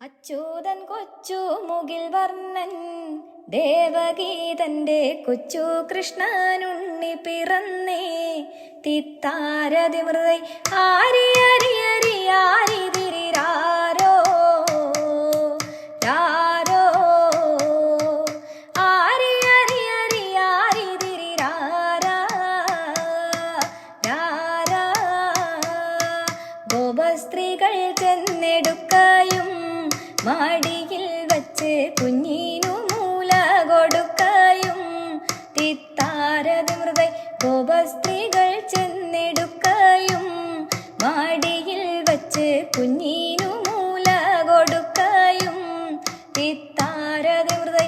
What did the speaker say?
അച്യൂതൻ കൊച്ചു മുകിൽ വർണൻ ദേവഗീതന്റെ കൊച്ചു കൃഷ്ണനുണ്ണി പിറന്നേ. തിത്താരതിമൃതൈ ആരി അരി അരി ആരി തിരിരാരോ രാരോ ആരി അരി അരി ആരി തിരിരാരാ രാരാ. ഗോപസ്ത്രീകൾ ചെന്നെടുക്കയും മടിയിൽ വച്ച് കുഞ്ഞിനു മൂല കൊടുക്കയും തിത്താരതിമൃതൈ ഗോപസ്ത്രീകൾ ചെന്നെടുക്കായും മാടിയിൽ വച്ച് കുഞ്ഞിനു മൂല കൊടുക്കായും തിത്താരതിമൃതൈ ആരി